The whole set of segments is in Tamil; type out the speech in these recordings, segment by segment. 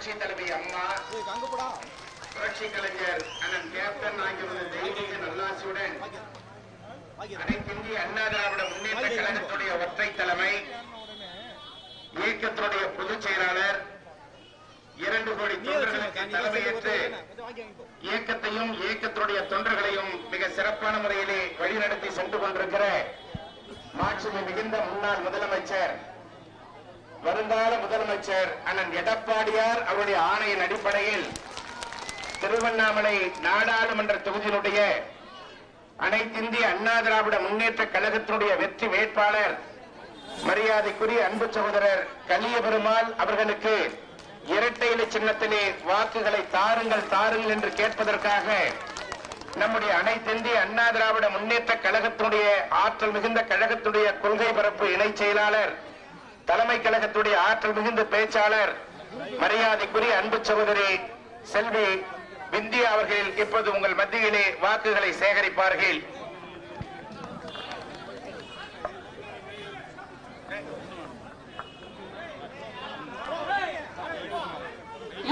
புரட்சி தலைவி அம்மா. புரட்சி கலைஞர் அண்ணன் கேப்டன் ஆகியோரது தெய்வீக நல்லாசியுடன் அனைத்திந்திய அண்ணா திராவிட முன்னேற்ற கழகத்துடைய ஒற்றை தலைமை இயக்கத்துடைய பொதுச் செயலாளர் இரண்டு கோடி தொண்டர்களுக்கு தலைமையேற்று இயக்கத்தையும் இயக்கத்துடைய தொண்டர்களையும் மிக சிறப்பான முறையிலே வழிநடத்தி சென்று கொண்டிருக்கிற மாட்சிமை மிகுந்த முன்னாள் முதலமைச்சர் வருங்கால முதலமைச்சர் அண்ணன் எடப்பாடியார் அவருடைய ஆணையின் அடிப்படையில் திருவண்ணாமலை நாடாளுமன்ற தொகுதியினுடைய அனைத்திந்திய அண்ணா திராவிட முன்னேற்ற கழகத்தினுடைய வெற்றி வேட்பாளர் மரியாதைக்குரிய அன்பு சகோதரர் கலிய பெருமாள் அவர்களுக்கு இரட்டை இலை சின்னத்திலே வாக்குகளை தாருங்கள் தாருங்கள் என்று கேட்பதற்காக நம்முடைய அனைத்திந்திய அண்ணா திராவிட முன்னேற்ற கழகத்தினுடைய ஆற்றல் மிகுந்த கழகத்துடைய கொள்கை பரப்பு இணைச் செயலாளர் தலைமை கழகத்துடைய ஆற்றல் மிகுந்த பேச்சாளர் மரியாதைக்குரிய அன்பு சகோதரி செல்வி விந்தியா அவர்கள் இப்போது உங்கள் மத்தியிலே வாக்குகளை சேகரிப்பார்கள்.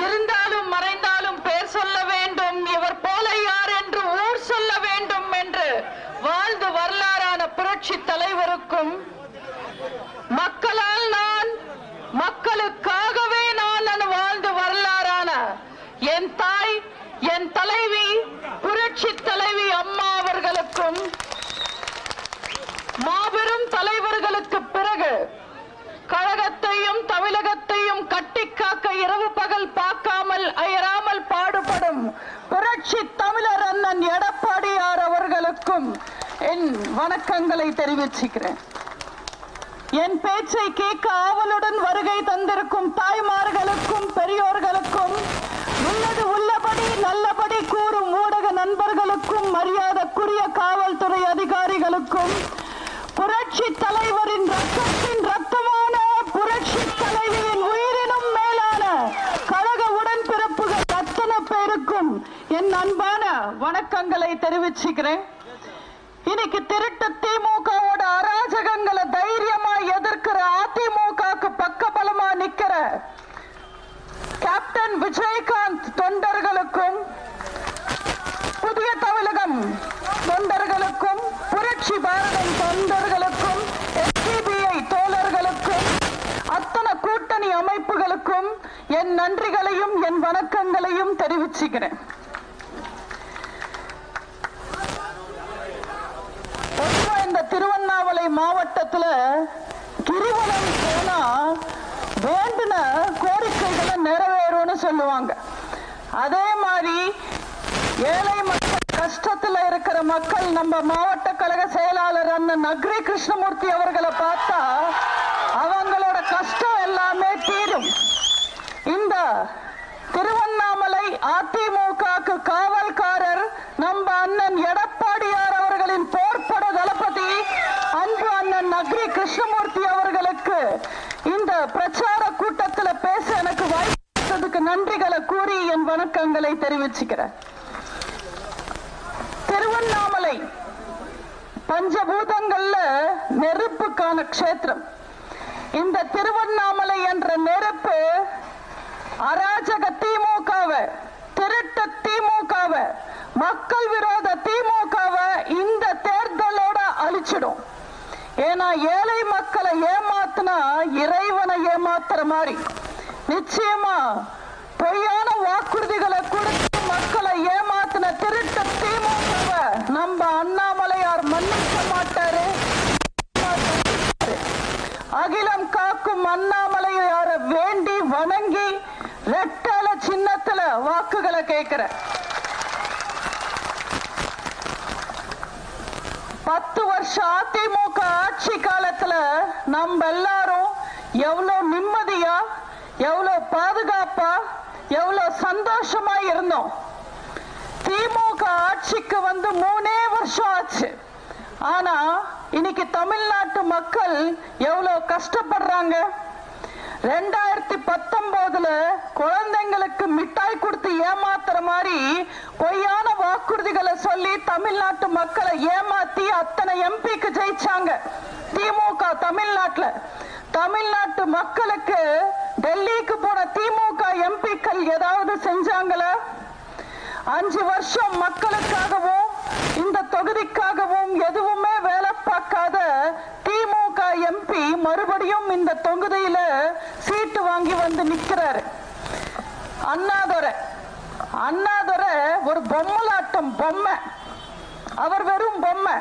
இருந்தாலும் மறைந்தாலும் பேர் சொல்ல வேண்டும். இவர் போல யார் என்று ஊர் சொல்ல வேண்டும் என்று வாழ்ந்து வரலாறான புரட்சி தலைவருக்கும் மக்களால் நான் மக்களுக்காகவே நான் நான் வாழ்ந்து வரலாறான என் தாய் என் தலைவி புரட்சி தலைவி அம்மா அவர்களுக்கும் மாபெரும் தலைவர்களுக்கு பிறகு கழகத்தையும் தமிழகத்தையும் கட்டிக்காக்க இரவு பகல் பார்க்காமல் அயராமல் பாடுபடும் புரட்சி தமிழர் அண்ணன் எடப்பாடியார் அவர்களுக்கும் என் வணக்கங்களை தெரிவிச்சுக்கிறேன். என் பேச்சை கேட்க ஆவலுடன் வருகை தந்திருக்கும் தாய்மார்களுக்கும் பெரியோர்களுக்கும் உள்ளது உள்ளபடி நல்லபடி கூறும் ஊடக நண்பர்களுக்கும் மரியாதைக்குரிய காவல்துறை அதிகாரிகளுக்கும் புரட்சி தலைவரின் ரத்தத்தின் ரத்தமான புரட்சி தலைவியின் உயிரினும் மேலான கழக உடன்பிறப்புகள் அத்தனை பேருக்கும் என் அன்பான வணக்கங்களை தெரிவிச்சுக்கிறேன். இன்னைக்கு திருட்டு திமுகவோட அராஜகங்களை தைரியமா எதிர்க்கிற அதிமுகக்கு பக்கபலமா நிக்கிற கேப்டன் விஜயகாந்த் தொண்டர்களுக்கும் புதிய தமிழகம் தொண்டர்களுக்கும் புரட்சி பாரதம் தொண்டர்களுக்கும் எஸ்பிபிஐ தோழர்களுக்கும் அத்தனை கூட்டணி அமைப்புகளுக்கும் என் நன்றிகளையும் என் வணக்கங்களையும் தெரிவிச்சுக்கிறேன். இந்த திருவண்ணாமலை மாவட்டத்துல கிரிவலம் போனா வேண்டின கோரிக்கைகளை நிறைவேறும்னு சொல்லுவாங்க. அதே மாதிரி ஏழை மக்கள் கஷ்டத்துல இருக்கிற மக்கள் நம்ம மாவட்ட கழக செயலாளர் அண்ணன் நக்ரி கிருஷ்ணமூர்த்தி அவர்களை பார்த்தா அவங்களோட கஷ்டம் எல்லாமே தீரும். இந்த திருவண்ணா அதிமுகக்கு காவல்காரர் நம்ம அண்ணன் எடப்பாடியார் அவர்களின் போர்ப்பட தளபதி அன்பு அண்ணன் அக்ரி கிருஷ்ணமூர்த்தி அவர்களுக்கு இந்த பிரச்சார கூட்டத்தில் பேச எனக்கு வாய்ப்பு நன்றிகளை கூறி என் தெரிவிச்சுக்கிறேன். திருவண்ணாமலை பஞ்சபூதங்கள்ல நெருப்புக்கான கஷேத்திரம். இந்த திருவண்ணாமலை என்ற நெருப்பு அராஜக திமுகவை திருட்டு திமுகவை மக்கள் விரோத திமுகவை இந்த தேர்தலோட அழிச்சிடும். ஏன்னா ஏழை மக்களை ஏமாத்தினா இறைவனை ஏமாத்துற மாதிரி. நிச்சயமா பொய்யான வாக்குறுதிகளை கொடுத்து மக்களை ஏமாத்தின திருட்டு திமுக நம்ம அண்ணாமலையார் மன்னிக்க மாட்டாரு. அகிலம் காக்கும் அண்ணாமலையார வேண்டி வணங்கி ரெட்டல சின்னத்துல வாக்குகளை கேட்கிற. பத்து வருஷம் அதிமுக ஆட்சி காலத்துல நம்ம எல்லாரும் எவ்வளவு நிம்மதியா எவ்வளவு பாதுகாப்பா எவ்வளவு சந்தோஷமா இருந்தோம். திமுக ஆட்சிக்கு வந்து மூணே வருஷம் ஆச்சு. ஆனா இன்னைக்கு தமிழ்நாட்டு மக்கள் எவ்வளவு கஷ்டப்படுறாங்க. ரெண்டாயிரத்தி பத்தொன்பதுல குழந்தைங்களுக்கு மிட்டாய் கொடுத்து ஏமாத்துற மாதிரி பொய்யான வாக்குறுதிகளை சொல்லி தமிழ்நாட்டு மக்களை ஏமாத்தி அத்தனை எம்பிக்கு ஜெயிச்சாங்க. திமுக தமிழ்நாட்டுல. தமிழ்நாட்டு மக்களுக்கு டெல்லிக்கு போன திமுக எம்பிக்கள் ஏதாவது செஞ்சாங்களா? அஞ்சு வருஷம் மக்களுக்காகவும் இந்த தொகுதிக்காகவும் எதுவுமே வேலை பார்க்காத திமுக எம்பி மறுபடியும் இந்த தொகுதியில சீட்டு வாங்கி வந்து நிக்கிறாரு. அண்ணாதுரை. அண்ணாதுரை ஒரு பொம்மலாட்டம் பொம்மை. அவர் வெறும் பொம்மை.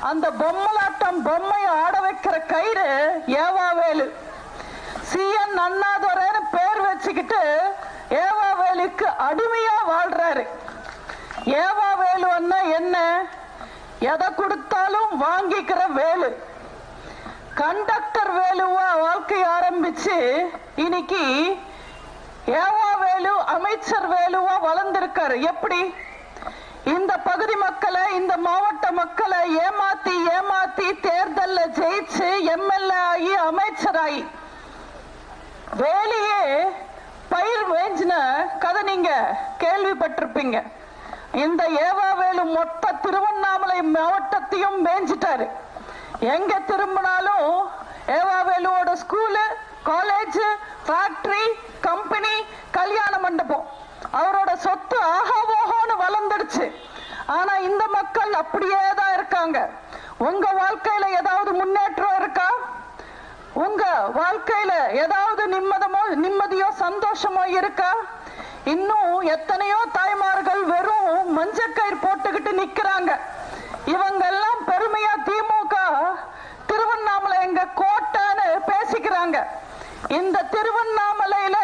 அந்த பொம்மலாட்டம் பொம்மையை ஆட வைக்கிற கயிறு ஏவாவேலு. சிஎன் அண்ணாதுரைன்னு பேர் வச்சுக்கிட்டு ஏவாவேலுக்கு அடிமையா வாழ்றாரு. ஏவாவேலு என்ன? எதை கொடுத்தாலும் வாங்கிக்கிற வேலு. கண்டக்டர் வேலுவா வாழ்க்கை ஆரம்பிச்சு இன்னைக்கு ஏவா வேலு அமைச்சர் வேலுவா வளர்ந்திருக்காரு. எப்படி? இந்த பகுதி மக்களை இந்த மாவட்ட மக்களை ஏமாத்தி ஏமாத்தி தேர்தல்ல ஜெயிச்சு எம்எல்ஏ ஆகி அமைச்சராகி வேலையே பயிர் வேஞ்சின கதை நீங்க கேள்விப்பட்டிருப்பீங்க. இந்த ஏவாவேலு மொத்த திருவண்ணாமலை மாவட்டத்தையும் மேய்ஞ்சிட்டாரு எங்க திரும்பினாலும் ஏவாவேலுவோட ஸ்கூலு காலேஜ் ஃபேக்டரி கம்பெனி கல்யாண மண்டபம். அவரோட சொத்து ஆஹா ஓஹோன்னு வளர்ந்துடுச்சு. ஆனா இந்த மக்கள் அப்படியே தான் இருக்காங்க. உங்க வாழ்க்கையில ஏதாவது முன்னேற்றம் இருக்கா? உங்க வாழ்க்கையில ஏதாவது நிம்மதமோ நிம்மதியோ சந்தோஷமோ இருக்கா? இன்னும் எத்தனையோ தாய்மார்கள் வெறும் மஞ்சக்கயிறு போட்டுக்கிட்டு நிக்கிறாங்க. இவங்கெல்லாம் பெருமையா திமுக திருவண்ணாமலை எங்க கோட்டைன்னு பேசிக்கிறாங்க. இந்த திருவண்ணாமலையில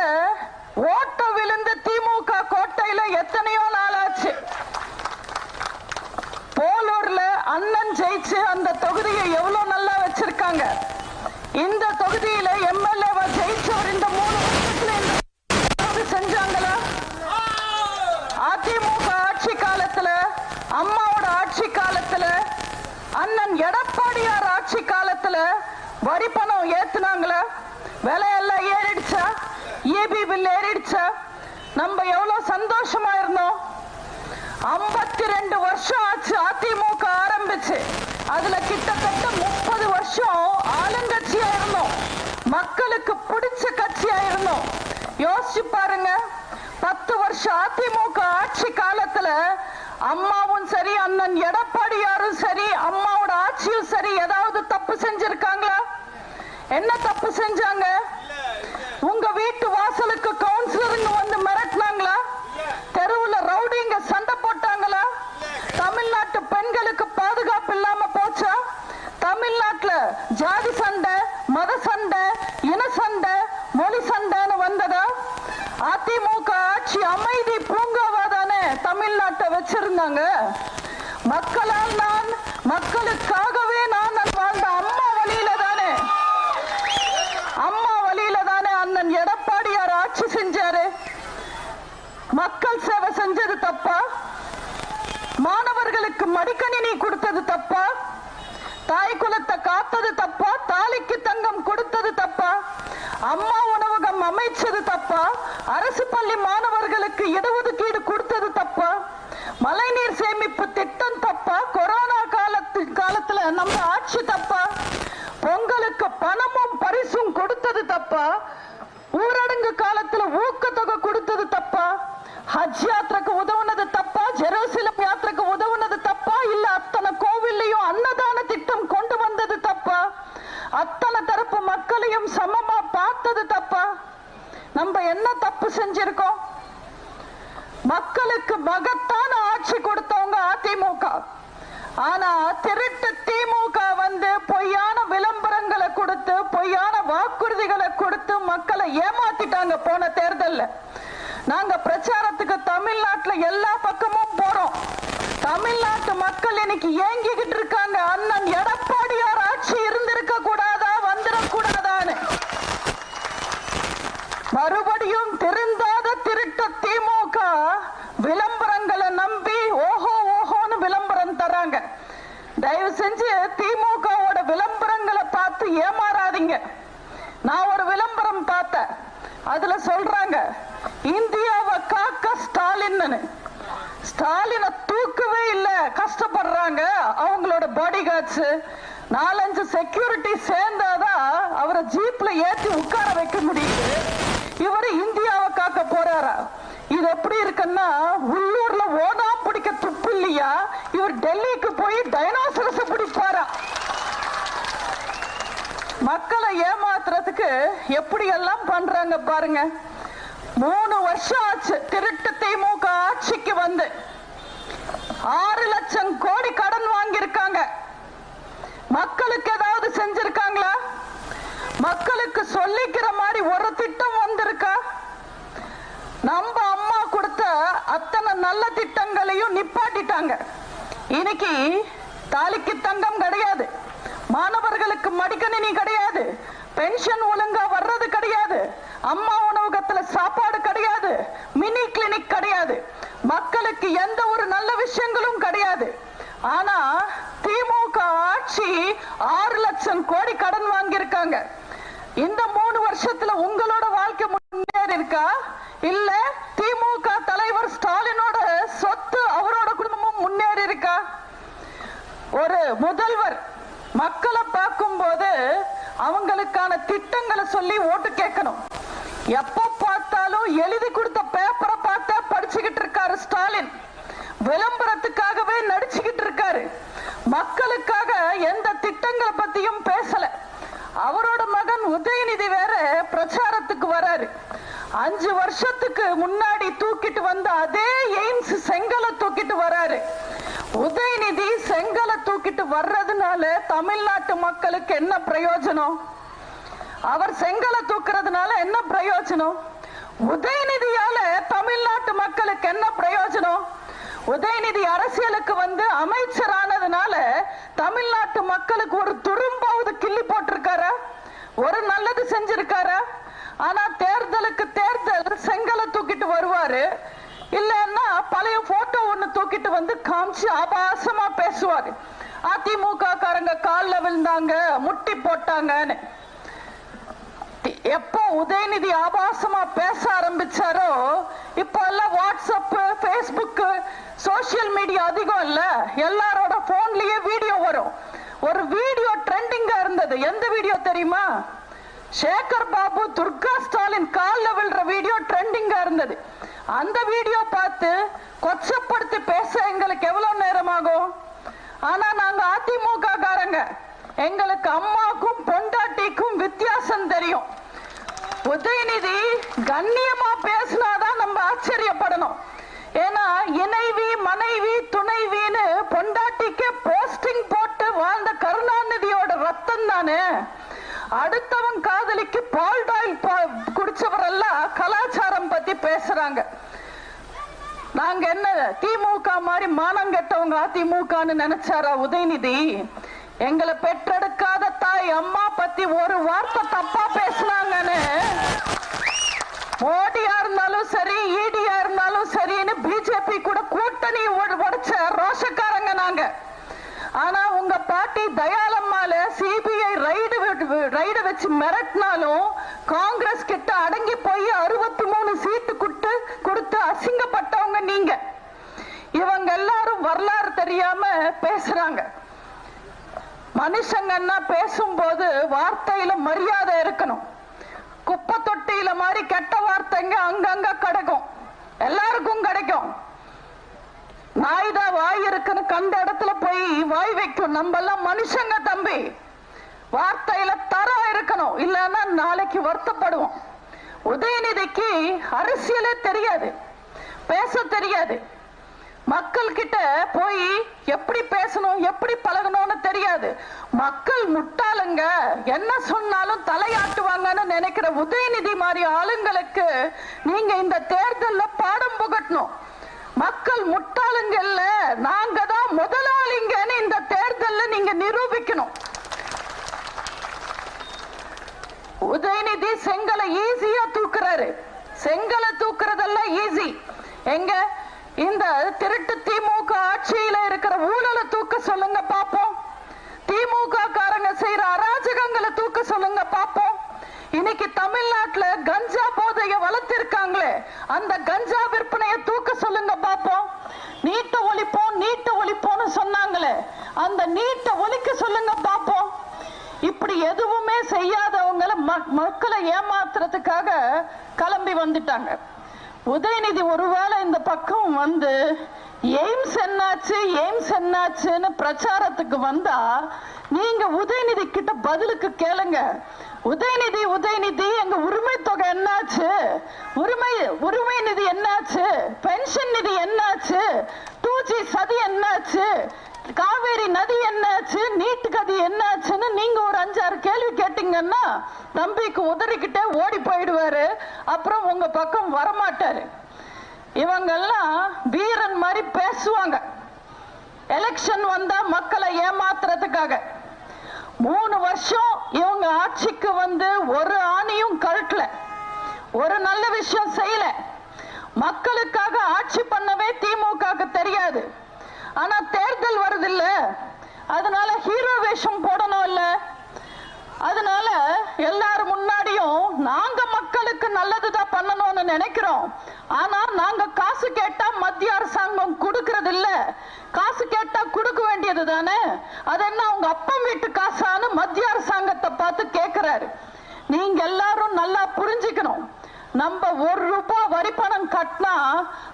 ஓட்ட விழுந்த திமுக கோட்டையில எத்தனையோ நாள் ஆச்சு போலூர்ல அண்ணன் ஜெயிச்சு அந்த தொகுதியை எவ்வளவு நல்லா வச்சிருக்காங்க. இந்த தொகுதியில எம்எல்ஏவா ஜெயிச்சவர் இந்த மூணு வருஷத்துல செஞ்சாங்களா? அதிமுக ஆட்சி காலத்துல அம்மாவோட ஆட்சி காலத்துல அண்ணன் எடப்பாடியார் ஆட்சி காலத்துல வரி பணம் ஏத்துனாங்களா? விலையெல்லாம் ஏறிடுச்சா? EB bill ஏறிடுச்சா? நம்ம எவ்வளவு சந்தோஷமா இருந்தோம். ஐம்பத்தி ரெண்டு வருஷம் ஆச்சு அதிமுக ஆரம்பிச்சு. அதுல கிட்டத்தட்ட முப்பது வருஷம் ஆளுங்கட்சியா இருந்தோம் மக்களுக்கு பிடிச்ச கட்சியா இருந்தோம் யோசிச்சு பாருங்க பத்து வருஷம் அதிமுக ஆட்சி காலத்துல அம்மாவும் சரி அண்ணன் எடப்பாடியாரும் சரி அம்மாவோட ஆட்சியும் சரி ஏதாவது தப்பு செஞ்சிருக்காங்களா? என்ன தப்பு செஞ்சாங்க? உங்க வீட்டு வாசலுக்கு கவுன்சில் வந்து மிரட்டினாங்களா தெருவுல ரவுடிங்க சண்டை போட்டாங்களா தமிழ்நாட்டு பெண்களுக்கு பாதுகாப்பு இல்லாம போச்சா தமிழ்நாட்டுல ஜாதி சண்டை மத சண்டை இன சண்டை மொழி சண்டைன்னு வந்ததா அதிமுக ஆட்சி அமைதி பூங்காவா தானே தமிழ்நாட்டை வச்சிருந்தாங்க. மக்களால் நான் மக்களுக்காகவே நான் வாழ்ந்த அம்மா வழியில தானே. அம்மா வழியில தானே அண்ணன் எடப்பாடியார் ஆட்சி செஞ்சாரு. மக்கள் சேவை செஞ்சது தப்பா? மாணவர்களுக்கு மடிக்கணினி கொடுத்தது தப்பா? தாய் குலத்தை காத்தது தப்பா? தாலிக்கு தங்கம் கொடுத்தது தப்பா? அம்மா உணவகம் அமைச்சது தப்பா? அரசு பள்ளி மாணவர்களுக்கு இடஒதுக்கீடு கொடுத்தது தப்பா? மழைநீர் சேமிப்பு திட்டம் தப்பா? கொரோனா காலத்து காலத்துல நம்ம ஆட்சி தப்பா? பொங்கலுக்கு பணமும் பரிசும் கொடுத்தது தப்பா? ஊரடங்கு காலத்துல ஊக்கத்தொகை கொடுத்தது தப்பா? ஹஜ் யாத்திரைக்கு உதவுனது தப்பா? ஜெருசலம் யாத்திரைக்கு உதவுனது தப்பா? இல்ல அத்தனை கோவில்லையும் அன்னதான திட்டம் கொண்டு வந்தது தப்பா? அத்தனை தரப்பு மக்களையும் சமமா பார்த்தது தப்பா? நம்ம என்ன தப்பு செஞ்சிருக்கோம்? மக்களுக்கு மகத்தான ஆட்சி கொடுத்தவங்க அதிமுக. ஆனா திருட்டு திமுக வந்து பொய்யான விளம்பரங்களை கொடுத்து பொய்யான வாக்குறுதிகளை கொடுத்து மக்களை ஏமாத்திட்டாங்க போன தேர்தல்ல. நாங்க பிரச்சாரத்துக்கு தமிழ்நாட்டுல எல்லா பக்கமும் போறோம். தமிழ்நாட்டு மக்கள் இன்னைக்கு ஏங்கிக்கிட்டு இருக்காங்க. அண்ணன் எடப்பாடியார் ஆட்சி இருந்திருக்க கூடாதா வந்துடக்கூடாதான்னு மறுபடியும் திருந்தாத திருட்ட திமுக விளம்பரம் நம்பி ஓஹோ ஓஹோன்னு விளம்பரம் தராங்க தயவு செஞ்சு திமுகவோட விளம்பரங்களை பார்த்து ஏமாறாதீங்க. நான் ஒரு விளம்பரம் பார்த்தேன். அதுல சொல்றாங்க இந்தியாவை காக்க ஸ்டாலின் ஸ்டாலினை தூக்கவே இல்ல கஷ்டப்படுறாங்க. அவங்களோட பாடி கார்ட்ஸ் நாலஞ்சு செக்யூரிட்டி சேர்ந்தாதான் அவரை ஜீப்ல ஏத்தி உட்கார வைக்க முடியுது. இவர் இந்தியாவை காக்க போறாரா? எப்படி இருக்குன்னா உள்ளூர்ல ஓ பிடிக்க துப்பு இல்லையா இவர் டெல்லிக்கு போய் டைனோசரஸ் பிடிப்பாரா? மக்களை ஏமாத்துறதுக்கு எப்படி எல்லாம் பண்றாங்க பாருங்க. மூணு வருஷம் ஆச்சு திருட்டு திமுக ஆட்சிக்கு வந்து. ஆறு லட்சம் கோடி கடன் வாங்கியிருக்காங்க. மக்களுக்கு ஏதாவது செஞ்சிருக்காங்களா? மக்களுக்கு சொல்லிக்கிற மாதிரி ஒரு திட்டம் வந்திருக்கா? நம்ம அம்மா கொடுத்த அத்தனை நல்ல திட்டங்களையும் நிப்பாட்டிட்டாங்க. இன்னைக்கு தாலிக்கு தங்கம் கிடையாது. மாணவர்களுக்கு மடிக்கணினி கிடையாது. பென்ஷன் ஒழுங்கா வர்றது கிடையாது. அம்மா உணவகத்துல சாப்பாடு கிடையாது. மினி கிளினிக் கிடையாது. மக்களுக்கு எந்த ஒரு நல்ல விஷயங்களும் கிடையாது. ஆனா திமுக ஆட்சி ஆறு லட்சம் கோடி கடன் வாங்கியிருக்காங்க. இந்த மூணு வருஷத்துல உங்களோட வாழ்க்கை முன்னேறி இருக்கா? இல்ல திமுக தலைவர் ஸ்டாலினோட சொத்து அவரோட குடும்பமும் முன்னேறி இருக்கா? ஒரு முதல்வர் மக்களை பார்க்கும் போது அவங்களுக்கான திட்டங்களை சொல்லி ஓட்டு கேட்கணும். எப்ப பார்த்தாலும் எழுதி கொடுத்த பேப்பரை பார்த்தா படிச்சுக்கிட்டு இருக்காரு ஸ்டாலின். விளம்பரத்துக்காகவே நடிச்சுக்கிட்டு இருக்காரு. மக்களுக்காக எந்த திட்டங்களை பத்தியும் பேசல. அவரோட மகன் உதயநிதி வேற பிரச்சாரத்துக்கு வராரு. அஞ்சு வருஷத்துக்கு முன்னாடி தூக்கிட்டு வந்த அதே எய்ம்ஸ் செங்கலை தூக்கிட்டு வராரு. உதயநிதி செங்கலை தூக்கிட்டு வர்றதுனால தமிழ்நாட்டு மக்களுக்கு என்ன பிரயோஜனம்? அவர் செங்கலை தூக்குறதுனால என்ன பிரயோஜனம்? உதயநிதியால தமிழ்நாட்டு மக்களுக்கு என்ன பிரயோஜனம்? உதயநிதி அரசியலுக்கு வந்து அமைச்சரானதுனால தமிழ்நாட்டு மக்களுக்கு ஒரு துரும்பாவது கிள்ளி போட்டிருக்காரா? ஒரு நல்லது செஞ்சிருக்காரா? ஆனா தேர்தலுக்கு தேர்தல் செங்கலை தூக்கிட்டு வருவாரு. இல்லைன்னா பழைய போட்டோ ஒண்ணு தூக்கிட்டு வந்து காமிச்சு ஆபாசமா பேசுவாரு. அதிமுக காரங்க கால்ல விழுந்தாங்க முட்டி போட்டாங்கன்னு. எப்போ உதயநிதி ஆபாசமா பேச ஆரம்பிச்சாரோ இப்போ எல்லாம் வாட்ஸ்அப் ஃபேஸ்புக் சோசியல் மீடியா அதிகம் இல்ல. எல்லாரோட போன்லயே வீடியோ வரும். ஒரு வீடியோ ட்ரெண்டிங்கா இருந்தது. எந்த வீடியோ தெரியுமா? சேகர் பாபு துர்கா ஸ்டாலின் காலில் விழுற வீடியோ ட்ரெண்டிங்கா இருந்தது. அந்த வீடியோ பார்த்து கொச்சப்படுத்தி பேச எங்களுக்கு எவ்வளவு நேரம் ஆகும் ஆனா நாங்க அதிமுக காரங்க எங்களுக்கு அம்மாக்கும் பொண்டாட்டிக்கும் வித்தியாசம் தெரியும். உதயநிதி கண்ணியமா பேசினாதான் நம்ம ஆச்சரியப்படணும். ஏன்னா இணைவி மனைவி துணைவின்னு பொண்டாட்டிக்கு போஸ்டிங் போட்டு வாழ்ந்த கருணாநிதியோட ரத்தம் தானே? அடுத்தவன் காதலிக்கு பால் டாயில் குடிச்சவரெல்லாம் கலாச்சாரம் பத்தி பேசுறாங்க. நாங்க என்ன திமுக மாதிரி மானம் கெட்டவங்க அதிமுகன்னு நினைச்சாரா உதயநிதி? எங்களை பெற்றெடுக்காத தாய் அம்மா பத்தி ஒரு வார்த்தை தப்பா பேசுனாங்கன்னு. மோடியா இருந்தாலும் சரி ஈடியா இருந்தாலும் சரின்னு பிஜேபி கூட கூட்டணி உட- உடைச்ச ரோஷக்காரங்க நாங்க. ஆனா உங்க பாட்டி தயாலம்மால சிபி ரைடு வச்சு மிரட்டினாலும் காங்கிரஸ் கிட்ட அடங்கி போய் அறுபத்தி மூணு சீட்டு குட்டு கொடுத்து அசிங்கப்பட்டவங்க நீங்க. இவங்க எல்லாரும் வரலாறு தெரியாம பேசுறாங்க. மனுஷங்கன்னா பேசும்போது வார்த்தையில மரியாதை இருக்கணும். குப்பை தொட்டியில மாதிரி கெட்ட வார்த்தைங்க அங்கங்க கிடைக்கும். எல்லாருக்கும் கிடைக்கும். நாய் தான் வாய் இருக்குன்னு கண்ட இடத்துல போய் வாய் வைக்கும். நம்ம எல்லாம் மனுஷங்க தம்பி. வார்த்தையில தரம் இருக்கணும். இல்லைன்னா நாளைக்கு வருத்தப்படுவோம். உதயநிதிக்கு அரசியலே தெரியாது. பேச தெரியாது. மக்கள் கிட்ட போய் எப்படி பேசணும் எப்படி பழகணும்னு தெரியாது. மக்கள் முட்டாளுங்க. என்ன சொன்னாலும் தலையாட்டுவாங்கன்னு நினைக்கிற உதயநிதி மாதிரி ஆளுங்களுக்கு நீங்க இந்த தேர்தல்ல பாடம் புகட்டணும். மக்கள் முட்டாளுங்க இல்ல நாங்க தான் முதலாளிங்கன்னு இந்த தேர்தல்ல நீங்க நிரூபிக்கணும். உதயநிதி செங்கலை ஈஸியா தூக்குறாரு. செங்கலை தூக்குறதெல்லாம் ஈஸி எங்க? இந்த திருட்டு திமுக ஆட்சியில இருக்கிற ஊழலை தூக்க சொல்லுங்க பாப்போம். திமுக காரங்க செய்யற அராஜகங்களை தூக்க சொல்லுங்க பாப்போம். இன்னைக்கு தமிழ்நாட்டுல கஞ்சா போதைய வளர்த்திருக்காங்களே அந்த கஞ்சா விற்பனையை தூக்க சொல்லுங்க பாப்போம். நீட்ட ஒழிப்போம் நீட்ட ஒழிப்போம்னு சொன்னாங்களே அந்த நீட்ட ஒழிக்க சொல்லுங்க பாப்போம். இப்படி எதுவுமே செய்யாதவங்கள மக்களை ஏமாத்துறதுக்காக கிளம்பி வந்துட்டாங்க. உதயநிதி ஒருவேளை இந்த பக்கம் வந்து எய்ம்ஸ் என்னாச்சு எய்ம்ஸ் என்னாச்சுன்னு பிரச்சாரத்துக்கு வந்தா நீங்க உதயநிதி கிட்ட பதிலுக்கு கேளுங்க. உதயநிதி உதயநிதி எங்க உரிமை தொகை என்னாச்சு? உரிமை உரிமை நிதி என்னாச்சு? பென்ஷன் நிதி என்னாச்சு? டூ ஜி சதி என்னாச்சு? காவேரி நதி என்னாச்சு? நீட்டு கதி என்னாச்சுன்னு நீங்க ஒரு அஞ்சாறு கேள்வி கேட்டீங்கன்னா தம்பிக்கு உதறிக்கிட்டே ஓடி போயிடுவாரு. அப்புறம் உங்க பக்கம் வரமாட்டாரு. இவங்கெல்லாம் வீரன் மாதிரி பேசுவாங்க. எலெக்ஷன் வந்தா மக்களை ஏமாத்துறதுக்காக. மூணு வருஷம் இவங்க ஆட்சிக்கு வந்து ஒரு ஆணியும் கழட்டல. ஒரு நல்ல விஷயம் செய்யல. மக்களுக்காக ஆட்சி பண்ணவே திமுக தெரியாது. ஆனா தேர்தல் வருது இல்ல அதனால ஹீரோ வேஷம் போடணும் இல்ல அதனால எல்லாரும் முன்னாடியும் நாங்க மக்களுக்கு நல்லதுதான் பண்ணணும்னு நினைக்கிறோம். ஆனா நாங்க காசு கேட்டா மத்திய அரசாங்கம் கொடுக்கறது இல்ல காசு கேட்டா கொடுக்க வேண்டியது தானே? அது என்ன அவங்க அப்பம் வீட்டு காசான்னு மத்திய அரசாங்கத்தை பார்த்து கேட்கிறாரு நீங்க எல்லாரும் நல்லா புரிஞ்சுக்கணும். நம்ம ஒரு ரூபாய் வரி பணம் கட்டினா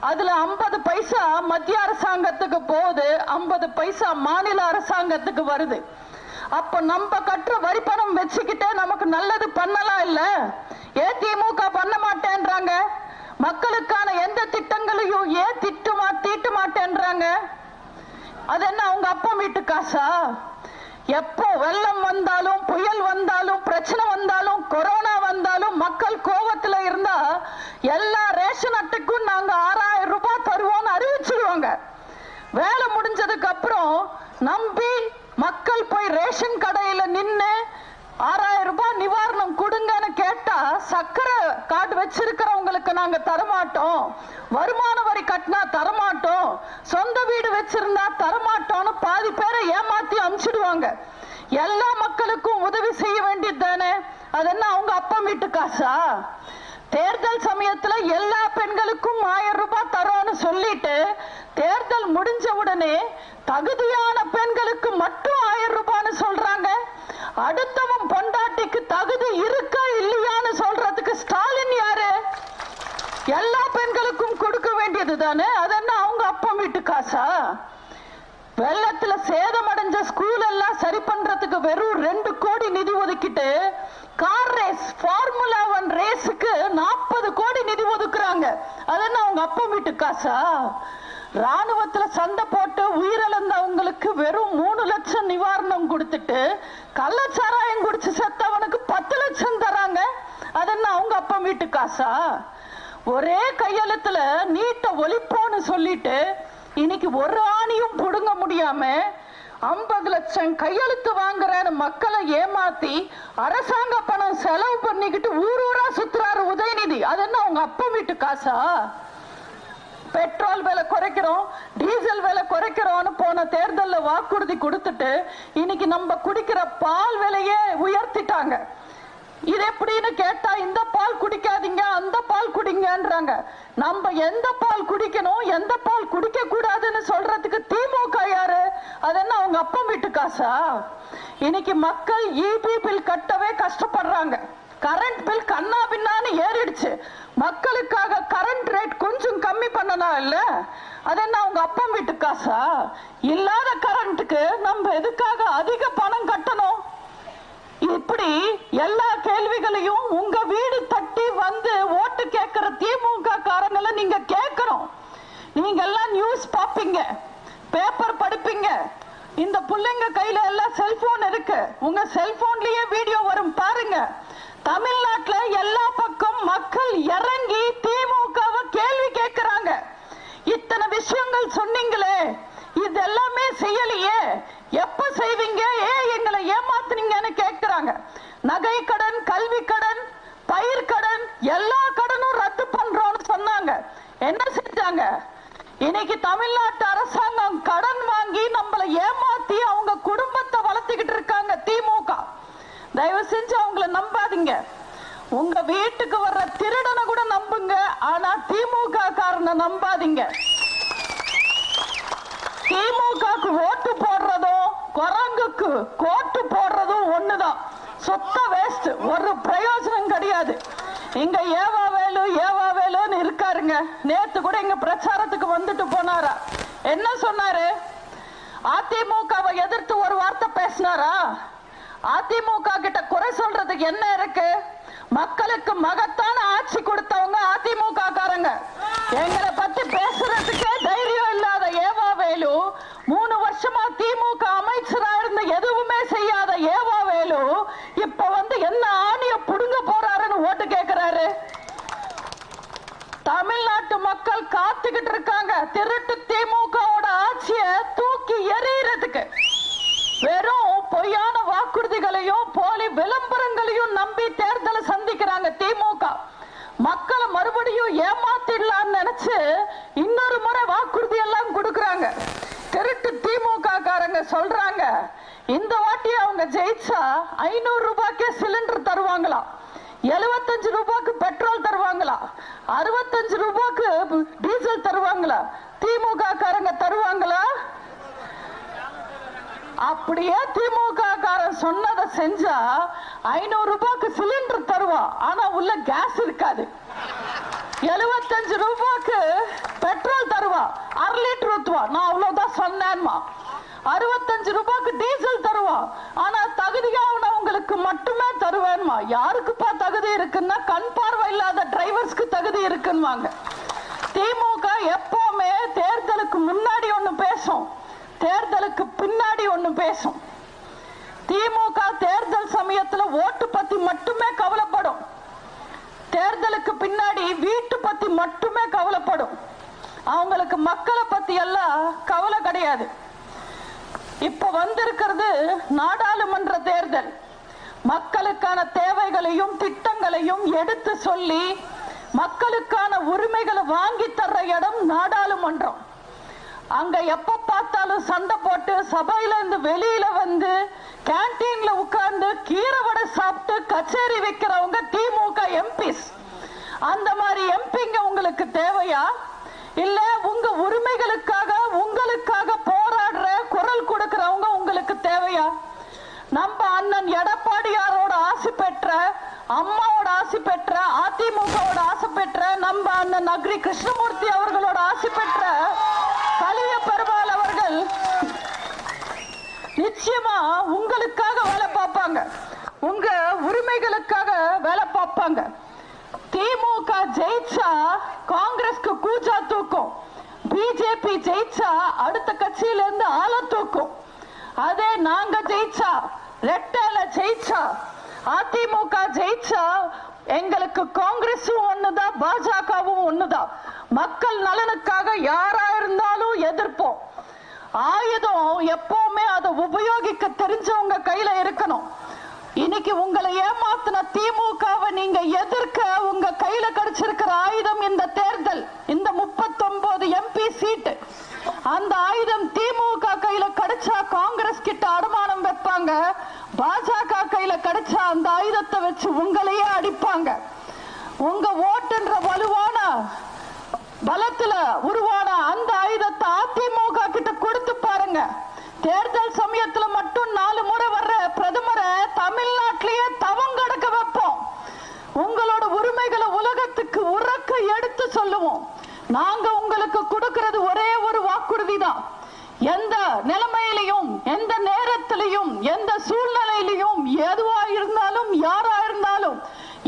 அதுல ஐம்பது பைசா மத்திய அரசாங்கத்துக்கு போகுது ஐம்பது பைசா மாநில அரசாங்கத்துக்கு வருது. அப்ப நம்ம கட்டுற வரி பணம் வச்சுக்கிட்டே நமக்கு நல்லது பண்ணலாம் இல்ல? ஏன் திமுக பண்ண மாட்டேன்றாங்க? மக்களுக்கான எந்த திட்டங்களையும் ஏன் திட்டுமா தீட்ட மாட்டேன்றாங்க அது என்ன அவங்க அப்பா வீட்டு காசா? எப்போ வெள்ளம் வந்தாலும் புயல் வந்தாலும் பிரச்சனை வந்தாலும் கொரோனா வந்தாலும் மக்கள் கோபத்தில் இருந்தா எல்லா ரேஷன் அட்டைக்கும் நாங்க ஆறாயிரம் ரூபாய் தருவோம்னு அறிவிச்சிருவாங்க. வேலை முடிஞ்சதுக்கு அப்புறம் நம்பி மக்கள் போய் ரேஷன் கடையில நின்று ஆறாயிரம் ரூபாய் நிவாரணம் கொடுங்கன்னு கேட்டா சக்கரை கார்டு வச்சிருக்கிறவங்களுக்கு நாங்க தரமாட்டோம். வருமான வரி கட்டினா தரமாட்டோம். சொந்த வீடு வச்சிருந்தா தரமாட்டோம்னு பாதி பேரை ஏமாத்தி அமிச்சிடுவாங்க. எல்லா மக்களுக்கும் உதவி செய்ய வேண்டியது தானே அது என்ன அவங்க அப்பா வீட்டு காசா? தேர்தல் சமயத்துல எல்லா பெண்களுக்கும் ஆயிரம் ரூபாய் தரோன்னு சொல்லிட்டு தேர்தல் முடிஞ்ச உடனே தகுதியான பெண்களுக்கு மட்டும் ஆயிரம் ரூபான்னு சொல்றாங்க. அடுத்தவன் பொண்டாட்டிக்கு தகுதி இருக்கா இல்லையான்னு சொல்றதுக்கு ஸ்டாலின் யாரு? எல்லா பெண்களுக்கும் கொடுக்க வேண்டியது தானே? அது என்ன அவங்க அப்பா வீட்டு காசா? வெள்ளத்துல சேதமடைஞ்ச ஸ்கூல் எல்லாம் சரி பண்றதுக்கு வெறும் ரெண்டு கோடி நிதி ஒதுக்கிட்டு கார் ரேஸ் ஃபார்முலா ஒன் ரேஸுக்கு நாற்பது கோடி நிதி ஒதுக்குறாங்க. அது என்ன அவங்க அப்பா வீட்டு காசா? ராணுவத்துல சண்டை போட்டு உயிரிழந்தவங்களுக்கு வெறும் மூணு லட்சம் நிவாரணம் கொடுத்துட்டு கள்ளச்சாராயம் குடிச்சு செத்தவனுக்கு பத்து லட்சம் தராங்க. அது என்ன அவங்க அப்பா வீட்டு காசா? ஒரே கையெழுத்துல நீட்ட ஒழிப்போன்னு சொல்லிட்டு இன்னைக்கு ஒரு ஆணியும் புடுங்க முடியாம ஐம்பது லட்சம் கையெழுத்து வாங்குறேன்னு மக்களை ஏமாத்தி அரசாங்க பணம் செலவு பண்ணிக்கிட்டு ஊர் ஊரா சுத்துறாரு உதயநிதி. அது என்ன அவங்க அப்பா வீட்டு காசா? பெட்ரோல் விலை குறைக்கிறோம் டீசல் விலை குறைக்கிறோம்னு போன தேர்தலில் வாக்குறுதி கொடுத்துட்டு இன்னைக்கு நம்ம குடிக்கிற பால் விலையே உயர்த்திட்டாங்க. இது எப்படின்னு கேட்டா இந்த பால் குடிக்காதீங்க அந்த பால் குடிங்கன்றாங்க. நம்ம எந்த பால் குடிக்கணும் எந்த பால் குடிக்க கூடாதுன்னு சொல்றதுக்கு திமுக யாரு? அது என்ன அவங்க அப்பா வீட்டு காசா? இன்னைக்கு மக்கள் இபி பில் கட்டவே கஷ்டப்படுறாங்க. கரண்ட் பில் கண்ணா பின்னான்னு ஏறிடுச்சு. மக்களுக்காக கரண்ட் ரேட் கொஞ்சம் கம்மி பண்ணலாம் இல்ல? அது என்ன அவங்க அப்பா வீட்டு காசா? இல்லாத கரண்ட்டுக்கு நம்ம எதுக்காக அதிக பணம் கட்டணும்? இப்படி எல்லா கேள்விகளையும் உங்க வீடு தட்டி வந்து ஓட்டு கேட்கிற திமுக காரங்களை நீங்க கேட்கணும் நீங்க எல்லாம் நியூஸ் பார்ப்பீங்க பேப்பர் படிப்பீங்க. இந்த பிள்ளைங்க கையில எல்லாம் செல்போன் இருக்கு. உங்க செல்போன்லயே வீடியோ வரும் பாருங்க. தமிழ்நாட்டில் எல்லா பக்கம் மக்கள் இறங்கி திமுகவை கேள்வி கேட்கிறாங்க. இத்தனை விஷயங்கள் சொன்னீங்களே இது எல்லாமே செய்யலையே எப்ப செய்வீங்க ஏன் எங்களை ஏமாத்துனீங்கன்னு கேட்கிறாங்க. நகை கடன் கல்வி கடன் பயிர் கடன் எல்லா கடனும் ரத்து பண்றோம்னு சொன்னாங்க. என்ன செஞ்சாங்க? இன்னைக்கு தமிழ்நாட்டு அரசாங்கம் கடன் வாங்கி நம்மளை ஏமாத்தி அவங்க குடும்பத்தை வளர்த்துக்கிட்டு இருக்காங்க திமுக. தயவு செஞ்சு அவங்கள நம்பாதீங்க. உங்க வீட்டுக்கு வர்ற திருடனை கூட நம்புங்க. ஆனா திமுக காரனை நம்பாதீங்க. திமுகக்கு ஓட்டு போடுறதும் குரங்குக்கு கோட்டு போடுறதும் ஒண்ணுதான். சொத்த வேஸ்ட் ஒரு பிரயோஜனம் கிடையாது. இங்க ஏவா வேலு ஏவா வேலுன்னு இருக்காருங்க. நேத்து கூட இங்க பிரச்சாரத்துக்கு வந்துட்டு போனாரா. என்ன சொன்னாரு? அதிமுகவை எதிர்த்து ஒரு வார்த்தை பேசினாரா? அதிமுக கிட்ட குறை சொல்றதுக்கு என்ன இருக்கு? மக்களுக்கு மகத்தான ஆட்சி கொடுத்தவங்க அதிமுக காரங்க. எங்களை பத்தி பேசுறதுக்கே தைரியம் இல்லாத ஏவா வேலு மூணு வருஷமா திமுக அமைச்சரா இருந்து எதுவுமே செய்யாத ஏவா வேலு இப்ப வந்து என்ன ஆணிய புடுங்க போறாருன்னு ஓட்டு கேட்கிறாரு தமிழ்நாட்டு மக்கள் காத்துக்கிட்டு இருக்காங்க. திருட்டு திமுகவோட ஆட்சியை தூக்கி எறியறதுக்கு. வாக்குறுதிகளையும் போலி விளம்பரங்களையும் நம்பி தேர்தலை சந்திக்கிறாங்க திமுக. மக்களை மறுபடியும் ஏமாத்திடலாம்னு நினைச்சு இன்னொரு முறை வாக்குறுதி எல்லாம் கொடுக்கறாங்க. திருட்டு திமுக காரங்க சொல்றாங்க இந்த வாட்டி அவங்க ஜெயிச்சா ஐநூறு ரூபாய்க்கே சிலிண்டர் தருவாங்களாம் எழுபத்தஞ்சு ரூபாய்க்கு பெட்ரோல் தருவாங்களா? அறுபத்தஞ்சு ரூபாய்க்கு டீசல் தருவாங்களா? திமுக காரங்க தருவாங்களா? அப்படியே திமுக காரன் சொன்னதை செஞ்சா ஐநூறு ரூபாய்க்கு சிலிண்டர் தருவான். ஆனா உள்ள கேஸ் இருக்காது. எழுபத்தஞ்சு ரூபாய்க்கு பெட்ரோல் தருவா அரை லிட்டர் ஊத்துவா நான் அவ்வளவுதான் சொன்னேன்மா. அறுபத்தஞ்சு ரூபாய்க்கு டீசல் தருவான். ஆனா தகுதியானவங்களுக்கு மட்டுமே தருவேன்மா. யாருக்குப்பா தகுதி இருக்குன்னா கண் பார்வை இல்லாத டிரைவர்ஸ்க்கு தகுதி இருக்குன்னு திமுக எப்பவுமே தேர்தலுக்கு முன்னாடி ஒண்ணு பேசும். தேர்தலுக்கு பின்னாடி ஒண்ணு பேசும். திமுக தேர்தல் சமயத்துல ஓட்டு பத்தி மட்டுமே கவலைப்படும். தேர்தலுக்கு பின்னாடி வீட்டு பத்தி மட்டுமே கவலைப்படும். அவங்களுக்கு மக்களை பத்தி எல்லாம் கவலை கிடையாது. இப்ப வந்திருக்கிறது நாடாளுமன்ற தேர்தல். மக்களுக்கான தேவைகளையும் திட்டங்களையும் எடுத்து சொல்லி மக்களுக்கான உரிமைகளை வாங்கி தர்ற இடம் நாடாளுமன்றம். அங்க எப்ப பார்த்தாலும் சண்டை போட்டு சபையில இருந்து வெளியில வந்து கேன்டீன்ல உட்கார்ந்து கீரை வடை சாப்பிட்டு கச்சேரி வைக்கிறவங்க திமுக எம்பிஸ். அந்த மாதிரி எம்பிங்க உங்களுக்கு தேவையா? இல்ல உங்க உரிமைகளுக்காக உங்களுக்காக போராடுற குரல் கொடுக்கிறவங்க உங்களுக்கு தேவையா? நம்ம அண்ணன் எடப்பாடியாரோட ஆசை பெற்ற அம்மாவோட ஆசை பெற்ற அதிமுகவோட ஆசை பெற்ற நம்ம அண்ணன் அக்ரி கிருஷ்ணமூர்த்தி அவர்களோட ஆசை பெற்ற கலிய பெருமாள் அவர்கள் நிச்சயமா உங்களுக்காக வேலை பார்ப்பாங்க. உங்க உரிமைகளுக்காக வேலை பார்ப்பாங்க. திமுக ஜெயிச்சா காங்கிரஸ்க்கு கூச்சா தூக்கும். பிஜேபி ஜெயிச்சா அடுத்த கட்சியில இருந்து ஆள தூக்கும். அதே நாங்க ஜெயிச்சா ரெட்டால ஜெயிச்சா அதிமுக ஜெயிச்சா எங்களுக்கு காங்கிரஸும் ஒண்ணுதான் பாஜகவும் ஒண்ணுதான் மக்கள் நலனுக்காக யாரா இருந்தாலும் எதிர்ப்போம். ஆயுதம் எப்பவுமே அதை உபயோகிக்க தெரிஞ்சவங்க கையில இருக்கணும். இன்னைக்கு உங்களை ஏமாத்தின திமுகவை நீங்க எதிர்க்க உங்க கையில கிடைச்சிருக்கிற ஆயுதம் இந்த தேர்தல் இந்த முப்பத்தொன்பது எம்பி சீட்டு. அந்த ஆயுதம் திமுக கையில கிடைச்சா காங்கிரஸ் கிட்ட அடமானம் வைப்பாங்க. பாஜக கையில கிடைச்சா அந்த ஆயுதத்தை வச்சு உங்களையே அடிப்பாங்க. உங்க ஓட்டுன்ற வலுவான பலத்துல உருவான அந்த ஆயுதத்தை அதிமுக கிட்ட கொடுத்து பாருங்க. தேர்தல் சமயத்துல மட்டும் நாலு முறை வர்ற பிரதமரை தமிழ்நாட்டிலேயே தவங்கடக்க வைப்போம். உங்களோட உரிமைகளை உலகத்துக்கு உறக்க எடுத்து சொல்லுவோம். நாங்க உங்களுக்கு கொடுக்கிறது ஒரே ஒரு வாக்குறுதி தான் எந்த நிலைமையிலையும் எந்த நேரத்திலையும் எந்த சூழ்நிலையிலையும் எதுவா இருந்தாலும் யாரா இருந்தாலும்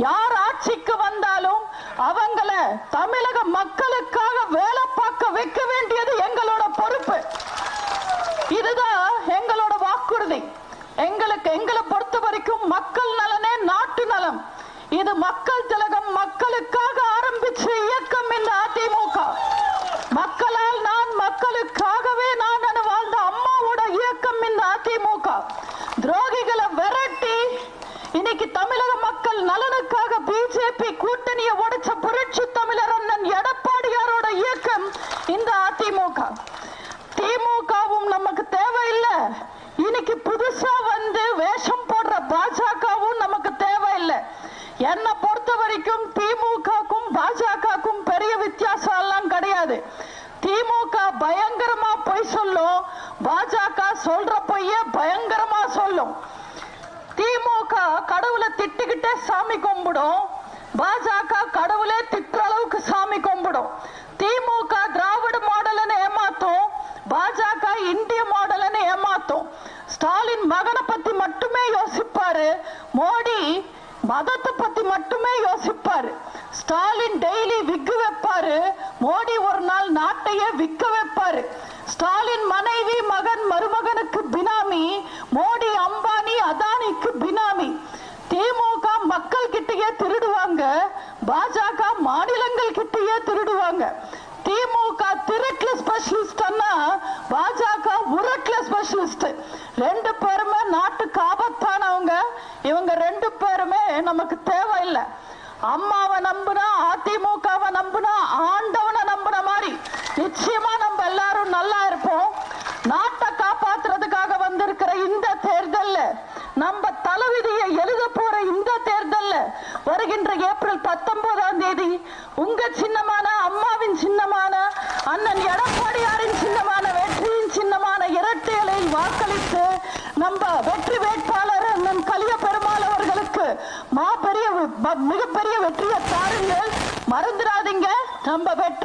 யார் ஆட்சிக்கு வந்தாலும் அவங்கள தமிழக மக்களுக்கு பொறுத்த வரைக்கும் திமுகக்கும் பாஜகக்கும் பெரிய வித்தியாசம் எல்லாம் கிடையாது. திமுக பயங்கரமா பொய் சொல்லும் பாஜக சொல்ற பொய்ய பயங்கரமா சொல்லும். திமுக கடவுளை திட்டுக்கிட்டே சாமி கும்பிடும் பாஜக கடவுளே திட்டுற அளவுக்கு சாமி கும்பிடும். திமுக திராவிட மாடலன்னு ஏமாத்தும் பாஜக இந்திய மாடலன்னு ஏமாத்தும். ஸ்டாலின் மகனை பத்தி மட்டுமே யோசிப்பாரு மோடி மதத்தை பத்தி மட்டுமே யோசிப்பாரு. ஸ்டாலின் டெய்லி விக்கு வைப்பாரு. மோடி ஒரு நாள் நாட்டையே விற்க வைப்பாரு. ஸ்டாலின் மனைவி மகன் மருமகனுக்கு பினாமி. மோடி அம்பானி அதானிக்கு பினாமி. திமுக மக்கள் கிட்டயே திருடுவாங்க. பாஜக மாநிலங்கள் கிட்டயே திருடுவாங்க. திமுக திருட்டுல ஸ்பெஷலிஸ்ட் பாஜக உருட்டுல ஸ்பெஷலிஸ்ட் ரெண்டு பேருமே நாட்டுக்கு ஆபத்தானவங்க இவங்க ரெண்டு பேருமே இல்லை. அம்மாவை நம்புனா அதிமுக நம்புனா ஆண்டவனை நம்புன மாதிரி நிச்சயமா நம்ம எல்லாரும் நல்லா இருப்போம் நாட்டை காப்பாத்துறதுக்காக வந்திருக்கிற இந்த தேர்தல்ல நம்ம தலைவிதியை எழுத போற இந்த தேர்தல்ல வருகின்ற ஏப்ரல் பத்தொன்பதாம் தேதி உங்க சின்னமான அம்மாவின் சின்னமான அண்ணன் எடப்பாடியாரின் சின்னமான வெற்றியின் சின்னமான இரட்டையலை வாக்களித்து நம்ம வெற்றி வேட்பாளர் அண்ணன் கலிய பெருமாள் அவர்களுக்கு மாபெரிய ம- மிகப்பெரிய வெற்றியை தாருங்கள் மறந்துடாதீங்க நம்ம